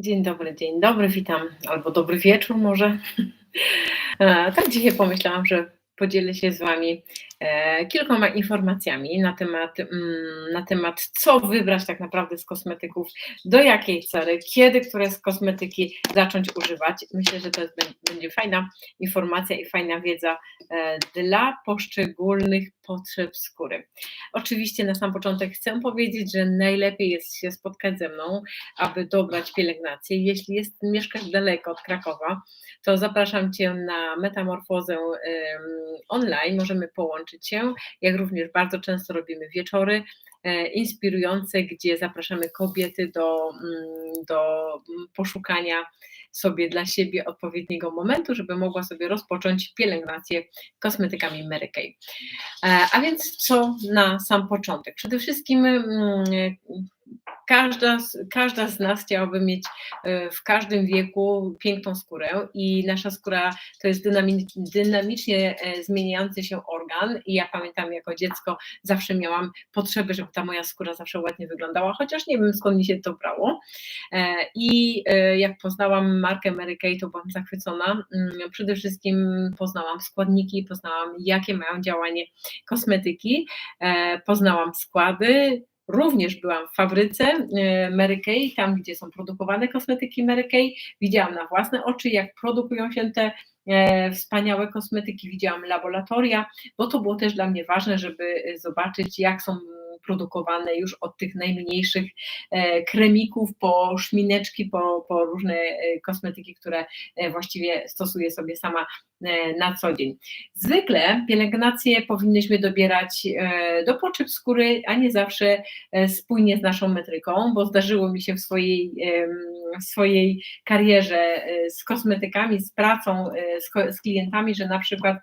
Dzień dobry, dzień dobry, witam, albo dobry wieczór może. E, Tak dzisiaj pomyślałam, że podzielę się z Wami kilkoma informacjami na temat, mm, na temat, co wybrać tak naprawdę z kosmetyków, do jakiej ceny, kiedy które z kosmetyki zacząć używać. Myślę, że to jest, będzie fajna informacja i fajna wiedza e, dla poszczególnych potrzeb skóry. Oczywiście na sam początek chcę powiedzieć, że najlepiej jest się spotkać ze mną, aby dobrać pielęgnację. Jeśli jest, mieszkasz daleko od Krakowa, to zapraszam Cię na metamorfozę online, możemy połączyć się, jak również bardzo często robimy wieczory e, inspirujące, gdzie zapraszamy kobiety do, mm, do poszukania sobie dla siebie odpowiedniego momentu, żeby mogła sobie rozpocząć pielęgnację kosmetykami Mary Kay. E, a więc co na sam początek? Przede wszystkim mm, każda, każda z nas chciałaby mieć e, w każdym wieku piękną skórę i nasza skóra to jest dynamicznie e, zmieniający się organ. I ja pamiętam jako dziecko zawsze miałam potrzeby, żeby ta moja skóra zawsze ładnie wyglądała, chociaż nie wiem skąd mi się to brało. E, i jak poznałam markę Mary Kay to byłam zachwycona, mm, przede wszystkim poznałam składniki, poznałam jakie mają działanie kosmetyki, poznałam składy, Również byłam w fabryce e, Mary Kay, tam gdzie są produkowane kosmetyki Mary Kay. Widziałam na własne oczy, jak produkują się te e, wspaniałe kosmetyki, widziałam laboratoria, bo to było też dla mnie ważne, żeby zobaczyć, jak są produkowane już od tych najmniejszych e, kremików po szmineczki, po, po różne kosmetyki, które właściwie stosuję sobie sama na co dzień. Zwykle pielęgnację powinnyśmy dobierać do potrzeb skóry, a nie zawsze E, spójnie z naszą metryką, bo zdarzyło mi się w swojej, w swojej karierze e, z kosmetykami, z pracą e, z, z klientami, że na przykład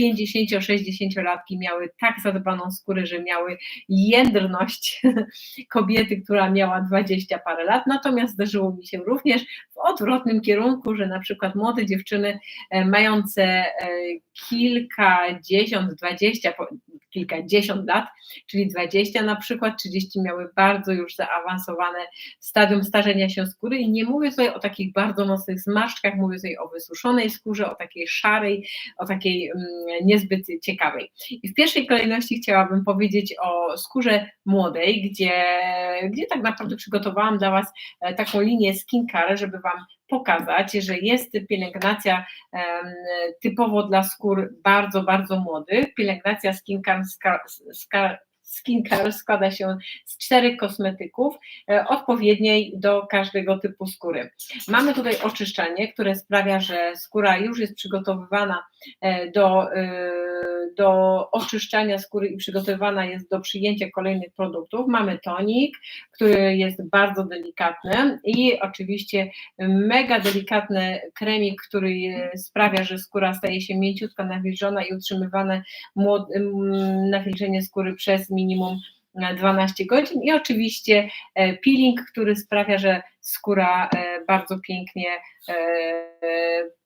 50-60-latki miały tak zadbaną skórę, że miały jędrność kobiety, która miała 20 parę lat, natomiast zdarzyło mi się również w odwrotnym kierunku, że na przykład młode dziewczyny mające kilkadziesiąt, dwadzieścia, kilkadziesiąt lat, czyli 20 na przykład, 30 miały bardzo już zaawansowane stadium starzenia się skóry i nie mówię tutaj o takich bardzo mocnych zmarszczkach, mówię tutaj o wysuszonej skórze, o takiej szarej, o takiej mm, niezbyt ciekawej. I w pierwszej kolejności chciałabym powiedzieć o skórze młodej, gdzie, gdzie tak naprawdę przygotowałam dla Was e, taką linię skincare, żeby Wam pokazać, że jest pielęgnacja typowo dla skór bardzo, bardzo młodych. Pielęgnacja skincare skincare składa się z czterech kosmetyków e, odpowiedniej do każdego typu skóry. Mamy tutaj oczyszczenie, które sprawia, że skóra już jest przygotowywana do, e, do oczyszczania skóry i przygotowywana jest do przyjęcia kolejnych produktów. Mamy tonik, który jest bardzo delikatny i oczywiście mega delikatny kremik, który sprawia, że skóra staje się mięciutka, nawilżona i utrzymywane nawilżenie skóry przez minimum 12 godzin i oczywiście e, peeling, który sprawia, że skóra e, bardzo pięknie e,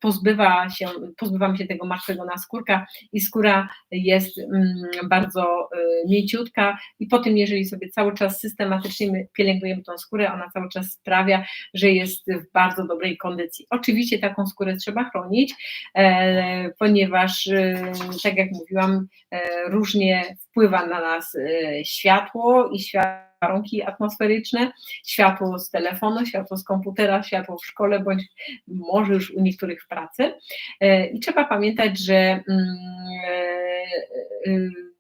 pozbywa się, pozbywamy się tego martwego naskórka i skóra jest mm, bardzo mięciutka i po tym, jeżeli sobie cały czas systematycznie pielęgnujemy tą skórę, ona cały czas sprawia, że jest w bardzo dobrej kondycji. Oczywiście taką skórę trzeba chronić, ponieważ tak jak mówiłam, różnie wpływa na nas światło i światło warunki atmosferyczne, światło z telefonu, światło z komputera, światło w szkole, bądź może już u niektórych w pracy. E, I trzeba pamiętać, że mm, e, e,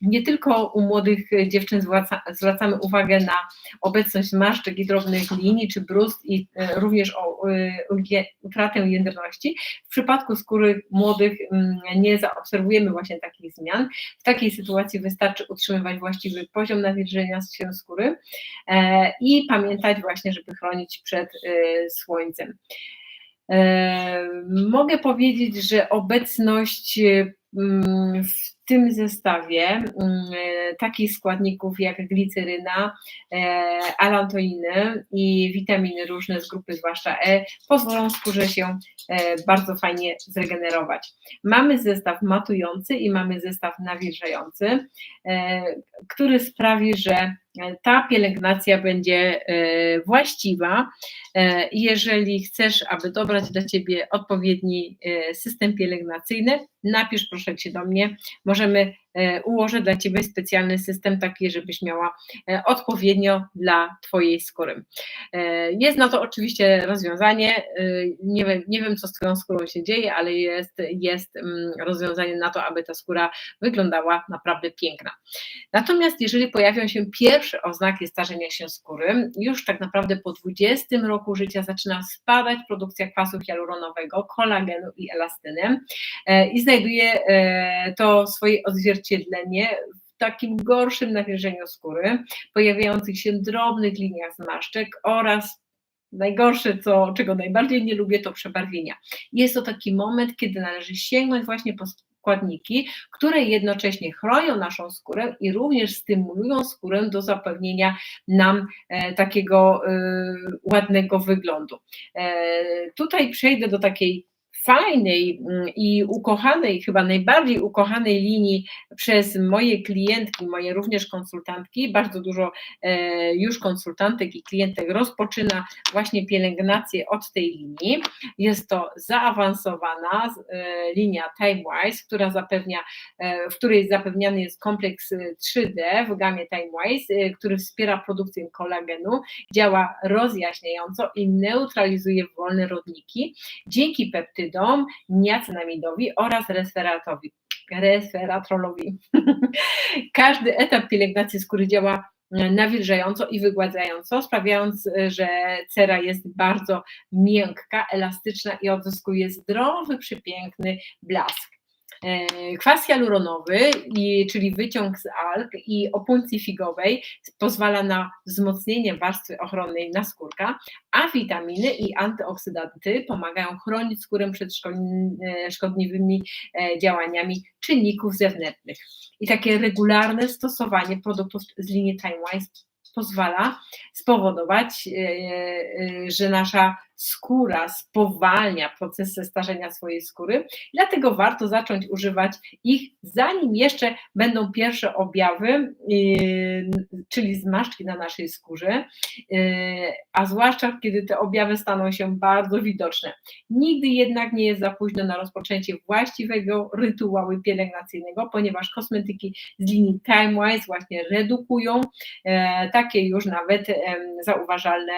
nie tylko u młodych dziewczyn zwraca, zwracamy uwagę na obecność zmarszczek i drobnych linii czy brust i e, również o e, utratę jędrności. W przypadku skóry młodych nie zaobserwujemy właśnie takich zmian. W takiej sytuacji wystarczy utrzymywać właściwy poziom nawilżenia się skóry e, i pamiętać właśnie, żeby chronić przed słońcem. Mogę powiedzieć, że obecność w tym zestawie mm, takich składników jak gliceryna, e, alantoiny i witaminy różne z grupy zwłaszcza E pozwolą skórze się e, bardzo fajnie zregenerować. Mamy zestaw matujący i mamy zestaw nawilżający, e, który sprawi, że ta pielęgnacja będzie właściwa. Jeżeli chcesz, aby dobrać dla Ciebie odpowiedni system pielęgnacyjny, napisz proszę Cię do mnie. Możemy E, ułożę dla Ciebie specjalny system taki, żebyś miała e, odpowiednio dla Twojej skóry. E, jest na to oczywiście rozwiązanie, nie wiem, nie wiem co z Twoją skórą się dzieje, ale jest, jest mm, rozwiązanie na to, aby ta skóra wyglądała naprawdę piękna. Natomiast jeżeli pojawią się pierwsze oznaki starzenia się skóry, już tak naprawdę po 20 roku życia zaczyna spadać produkcja kwasu hialuronowego, kolagenu i elastyny i znajduje to swoje odzwierciedlenie w takim gorszym nawilżeniu skóry, pojawiających się drobnych liniach zmarszczek oraz najgorsze, co, czego najbardziej nie lubię, to przebarwienia. Jest to taki moment, kiedy należy sięgnąć właśnie po składniki, które jednocześnie chronią naszą skórę i również stymulują skórę do zapewnienia nam e, takiego e, ładnego wyglądu. E, tutaj przejdę do takiej fajnej mm, i ukochanej, chyba najbardziej ukochanej linii przez moje klientki, moje również konsultantki. Bardzo dużo e, już konsultantek i klientek rozpoczyna właśnie pielęgnację od tej linii. Jest to zaawansowana e, linia TimeWise, która zapewnia, e, w której zapewniany jest kompleks 3D w gamie TimeWise, który wspiera produkcję kolagenu, działa rozjaśniająco i neutralizuje wolne rodniki. Dzięki peptydom peptydom, niacinamidowi oraz resveratowi, resveratrolowi. Każdy etap pielęgnacji skóry działa nawilżająco i wygładzająco, sprawiając, że cera jest bardzo miękka, elastyczna i odzyskuje zdrowy, przepiękny blask. E, kwas hialuronowy, czyli wyciąg z alg i opuncji figowej pozwala na wzmocnienie warstwy ochronnej naskórka, a witaminy i antyoksydanty pomagają chronić skórę przed e, szkodliwymi e, działaniami czynników zewnętrznych. I takie regularne stosowanie produktów z linii TimeWise pozwala spowodować, że nasza skóra spowalnia procesy starzenia swojej skóry, dlatego warto zacząć używać ich, zanim jeszcze będą pierwsze objawy, yy, czyli zmarszczki na naszej skórze, yy, a zwłaszcza kiedy te objawy staną się bardzo widoczne. Nigdy jednak nie jest za późno na rozpoczęcie właściwego rytuału pielęgnacyjnego, ponieważ kosmetyki z linii TimeWise właśnie redukują e, takie już nawet zauważalne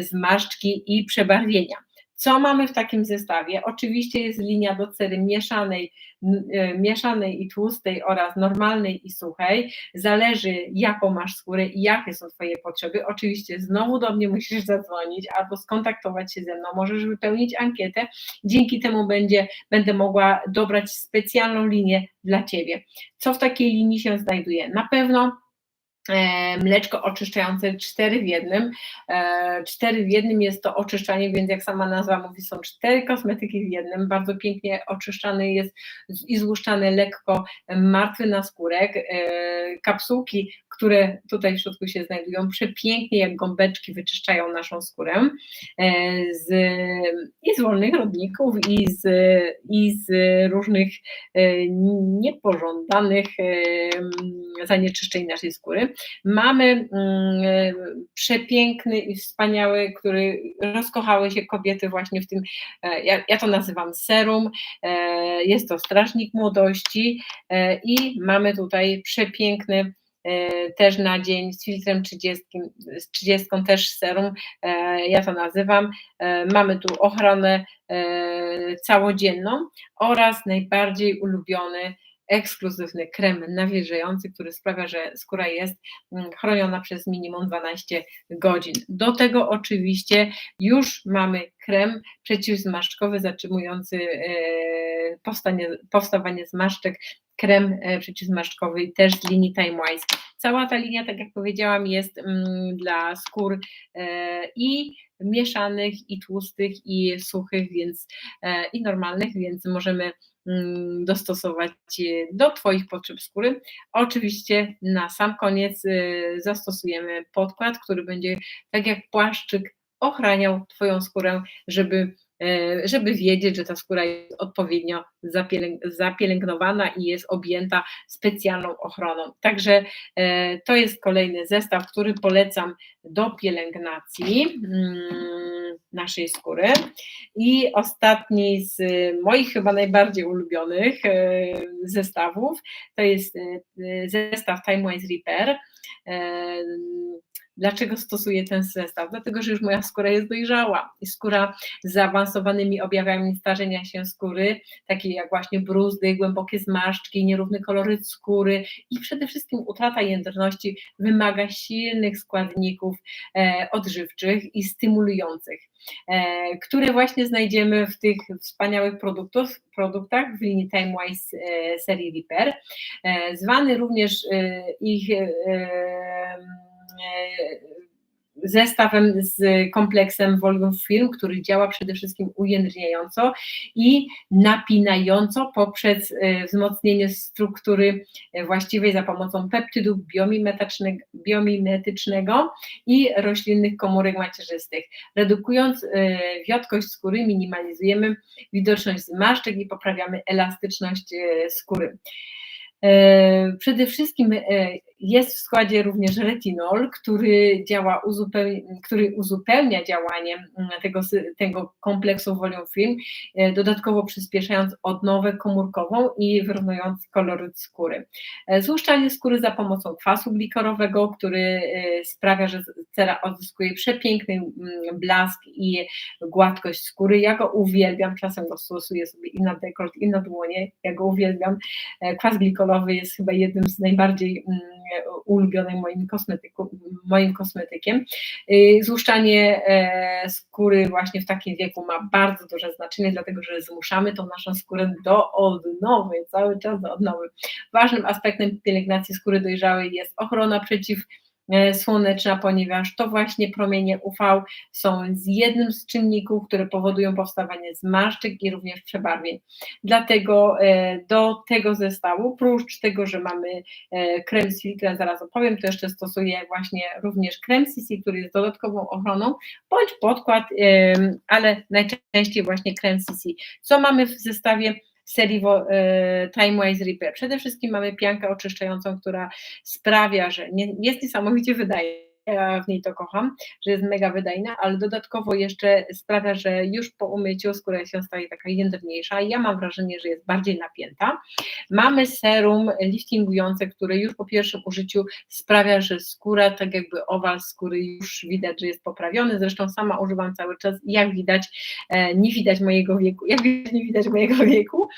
zmarszczki i przebarwienia. Co mamy w takim zestawie? Oczywiście jest linia do cery mieszanej, e, mieszanej i tłustej oraz normalnej i suchej. Zależy jaką masz skórę i jakie są Twoje potrzeby. Oczywiście znowu do mnie musisz zadzwonić albo skontaktować się ze mną. Możesz wypełnić ankietę. Dzięki temu będzie, będę mogła dobrać specjalną linię dla Ciebie. Co w takiej linii się znajduje? Na pewno E, mleczko oczyszczające cztery w jednym. E, cztery w jednym jest to oczyszczanie, więc jak sama nazwa mówi, są cztery kosmetyki w jednym. Bardzo pięknie oczyszczany jest i złuszczany lekko martwy naskórek. E, kapsułki, które tutaj w środku się znajdują, przepięknie jak gąbeczki wyczyszczają naszą skórę z, i z wolnych rodników, i z, i z różnych niepożądanych zanieczyszczeń naszej skóry. Mamy mm, przepiękny i wspaniały, który rozkochały się kobiety właśnie w tym, e, ja, ja to nazywam serum, e, jest to strażnik młodości e, i mamy tutaj przepiękny też na dzień z filtrem 30, z 30 też serum, ja to nazywam. Mamy tu ochronę całodzienną oraz najbardziej ulubiony ekskluzywny krem nawilżający, który sprawia, że skóra jest mm, chroniona przez minimum 12 godzin. Do tego oczywiście już mamy krem przeciwzmarszczkowy zatrzymujący e, powstanie, powstawanie zmarszczek krem e, przeciwzmarszczkowy też z linii TimeWise. Cała ta linia, tak jak powiedziałam, jest mm, dla skór e, i mieszanych, i tłustych, i suchych, więc i normalnych, więc możemy Mm, dostosować do Twoich potrzeb skóry. Oczywiście na sam koniec y, zastosujemy podkład, który będzie tak jak płaszczyk ochraniał Twoją skórę, żeby e, żeby wiedzieć, że ta skóra jest odpowiednio zapielęgnowana i jest objęta specjalną ochroną. Także e, to jest kolejny zestaw, który polecam do pielęgnacji mm, naszej skóry. I ostatni z moich chyba najbardziej ulubionych zestawów to jest zestaw Time Wise Repair Dlaczego stosuję ten zestaw? Dlatego, że już moja skóra jest dojrzała i skóra z zaawansowanymi objawami starzenia się skóry, takie jak właśnie bruzdy, głębokie zmarszczki, nierówny koloryt skóry i przede wszystkim utrata jędrności wymaga silnych składników e, odżywczych i stymulujących, e, które właśnie znajdziemy w tych wspaniałych produktów, produktach w linii TimeWise e, serii Repair, zwany również ich zestawem z kompleksem Volume Film, który działa przede wszystkim ujędrniająco i napinająco poprzez e, wzmocnienie struktury właściwej za pomocą peptydu biomimetycznego i roślinnych komórek macierzystych. Redukując e, wiotkość skóry, minimalizujemy widoczność zmarszczek i poprawiamy elastyczność skóry. Przede wszystkim jest w składzie również retinol, który działa, który uzupełnia działanie mm, tego, tego kompleksu Volume Film, e, dodatkowo przyspieszając odnowę komórkową i wyrównując koloryt skóry. E, złuszczanie skóry za pomocą kwasu glikorowego, który e, sprawia, że cera odzyskuje przepiękny mm, blask i gładkość skóry. Ja go uwielbiam, czasem go stosuję sobie i na dekolt, i na dłonie. Ja go uwielbiam. Kwas glikolowy jest chyba jednym z najbardziej mm, ulubionym moim, kosmetyku, moim kosmetykiem. Y, złuszczanie e, skóry właśnie w takim wieku ma bardzo duże znaczenie, dlatego że zmuszamy tą naszą skórę do odnowy, cały czas do odnowy. Ważnym aspektem pielęgnacji skóry dojrzałej jest ochrona przeciw E, słoneczna, ponieważ to właśnie promienie UV są z jednym z czynników, które powodują powstawanie zmarszczek i również przebarwień. Dlatego e, do tego zestawu, prócz tego, że mamy e, krem który zaraz opowiem, to jeszcze stosuję właśnie również krem CC, który jest dodatkową ochroną, bądź podkład, ale najczęściej właśnie krem CC. Co mamy w zestawie? Serii e, TimeWise Repair. Przede wszystkim mamy piankę oczyszczającą, która sprawia, że jest niesamowicie wydajna w niej to kocham, że jest mega wydajna, ale dodatkowo jeszcze sprawia, że już po umyciu skóra się staje taka jędrniejsza ja mam wrażenie, że jest bardziej napięta. Mamy serum liftingujące, które już po pierwszym użyciu sprawia, że skóra, tak jakby owal skóry już widać, że jest poprawiony, zresztą sama używam cały czas i jak widać, e, nie widać mojego wieku, jak nie widać mojego wieku.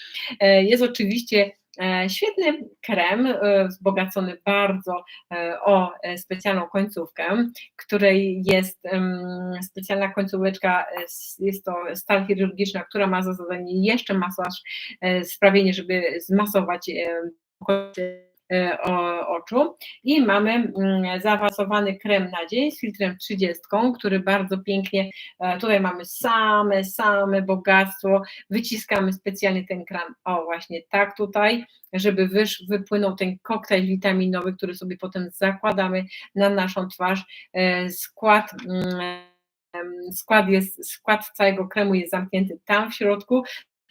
E, jest oczywiście E, świetny krem, e, wzbogacony bardzo e, o specjalną końcówkę, której jest specjalna końcóweczka, jest to stal chirurgiczna, która ma za zadanie jeszcze masaż, sprawienie, żeby zmasować E, oczu. I mamy mm, zaawansowany krem na dzień z filtrem 30, który bardzo pięknie, e, tutaj mamy same, same bogactwo, wyciskamy specjalnie ten krem, o właśnie tak tutaj, żeby wysz, wypłynął ten koktajl witaminowy, który sobie potem zakładamy na naszą twarz, e, skład mm, skład, jest, skład całego kremu jest zamknięty tam w środku,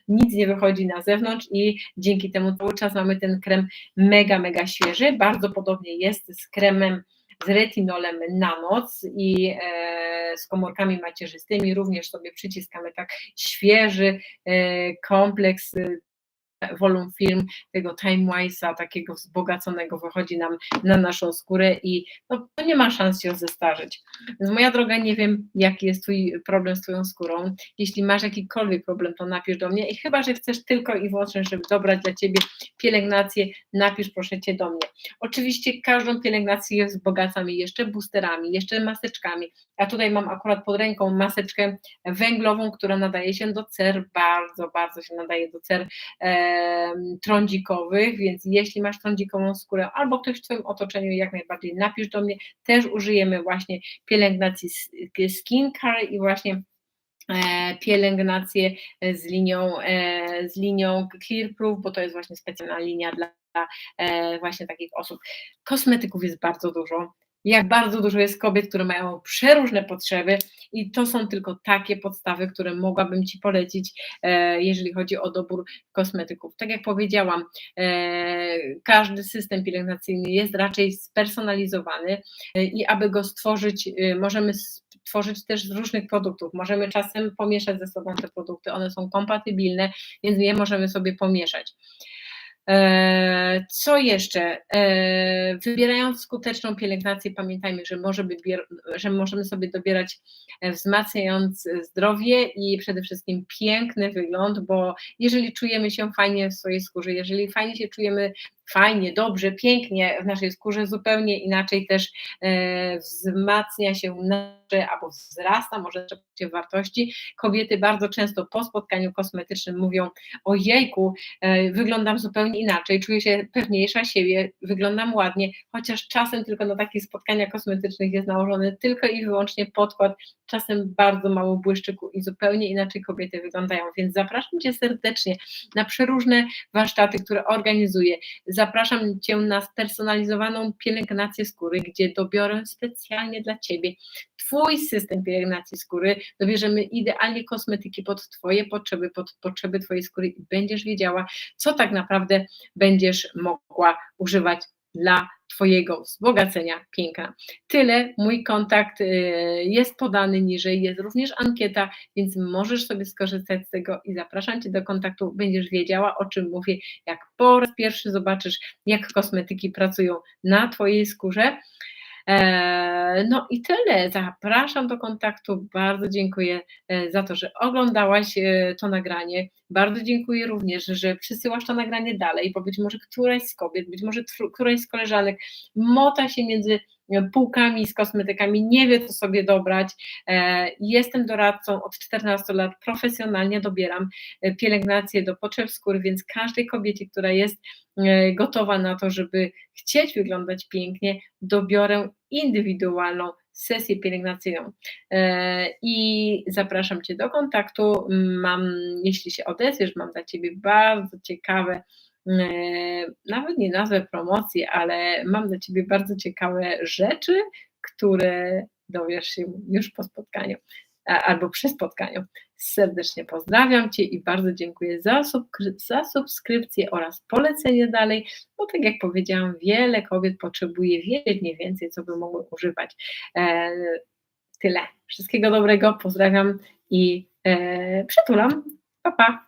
nic nie wychodzi na zewnątrz i dzięki temu cały czas mamy ten krem mega, mega świeży. Bardzo podobnie jest z kremem z retinolem na noc i e, z komórkami macierzystymi. Również sobie przyciskamy tak świeży e, kompleks volume film tego Time Wise'a, takiego wzbogaconego, wychodzi nam na naszą skórę i no, nie ma szans się zestarzyć. Więc moja droga, nie wiem, jaki jest Twój problem z Twoją skórą. Jeśli masz jakikolwiek problem, to napisz do mnie i chyba, że chcesz tylko i wyłącznie, żeby dobrać dla Ciebie pielęgnację, napisz proszę Cię do mnie. Oczywiście każdą pielęgnację wzbogacam jeszcze boosterami, jeszcze maseczkami. Ja tutaj mam akurat pod ręką maseczkę węglową, która nadaje się do cer, bardzo, bardzo się nadaje do cer. E, trądzikowych, więc jeśli masz trądzikową skórę albo ktoś w Twoim otoczeniu, jak najbardziej napisz do mnie, też użyjemy właśnie pielęgnacji skin care i właśnie e, pielęgnację z linią, e, z linią Clear Proof, bo to jest właśnie specjalna linia dla e, właśnie takich osób. Kosmetyków jest bardzo dużo jak bardzo dużo jest kobiet, które mają przeróżne potrzeby i to są tylko takie podstawy, które mogłabym Ci polecić, e, jeżeli chodzi o dobór kosmetyków. Tak jak powiedziałam, e, każdy system pielęgnacyjny jest raczej spersonalizowany e, i aby go stworzyć, możemy tworzyć też z różnych produktów. Możemy czasem pomieszać ze sobą te produkty, one są kompatybilne, więc je możemy sobie pomieszać. E, co jeszcze? E, wybierając skuteczną pielęgnację, pamiętajmy, że, może że możemy sobie dobierać e, wzmacniając zdrowie i przede wszystkim piękny wygląd, bo jeżeli czujemy się fajnie w swojej skórze, jeżeli fajnie się czujemy fajnie, dobrze, pięknie w naszej skórze, zupełnie inaczej też wzmacnia się nasze, albo wzrasta może się wartości. Kobiety bardzo często po spotkaniu kosmetycznym mówią, ojejku, e, wyglądam zupełnie inaczej, czuję się pewniejsza siebie, wyglądam ładnie, chociaż czasem tylko na takich spotkaniach kosmetycznych jest nałożony tylko i wyłącznie podkład, czasem bardzo mało błyszczyku i zupełnie inaczej kobiety wyglądają, więc zapraszam Cię serdecznie na przeróżne warsztaty, które organizuję. Zapraszam Cię na spersonalizowaną pielęgnację skóry, gdzie dobiorę specjalnie dla Ciebie Twój system pielęgnacji skóry, dobierzemy idealnie kosmetyki pod Twoje potrzeby, pod potrzeby Twojej skóry i będziesz wiedziała, co tak naprawdę będziesz mogła używać dla Twojego wzbogacenia piękna. Tyle, mój kontakt y, jest podany niżej, jest również ankieta, więc możesz sobie skorzystać z tego i zapraszam Cię do kontaktu, będziesz wiedziała o czym mówię, jak po raz pierwszy zobaczysz, jak kosmetyki pracują na Twojej skórze. E, no i tyle. Zapraszam do kontaktu. Bardzo dziękuję e, za to, że oglądałaś e, to nagranie. Bardzo dziękuję również, że przysyłasz to nagranie dalej, bo być może któraś z kobiet, być może któraś z koleżanek mota się między półkami z kosmetykami, nie wie co sobie dobrać. Jestem doradcą od 14 lat, profesjonalnie dobieram pielęgnację do potrzeb skóry, więc każdej kobiecie, która jest gotowa na to, żeby chcieć wyglądać pięknie, dobiorę indywidualną sesję pielęgnacyjną. E, I zapraszam Cię do kontaktu. Mam, jeśli się odezwiesz, mam dla Ciebie bardzo ciekawe, e, nawet nie nazwę promocji, ale mam dla Ciebie bardzo ciekawe rzeczy, które dowiesz się już po spotkaniu albo przy spotkaniu. Serdecznie pozdrawiam Cię i bardzo dziękuję za, za subskrypcję oraz polecenie dalej, bo tak jak powiedziałam, wiele kobiet potrzebuje wiedzieć mniej więcej, co by mogły używać. E, tyle. Wszystkiego dobrego, pozdrawiam i e, przytulam. Pa, pa.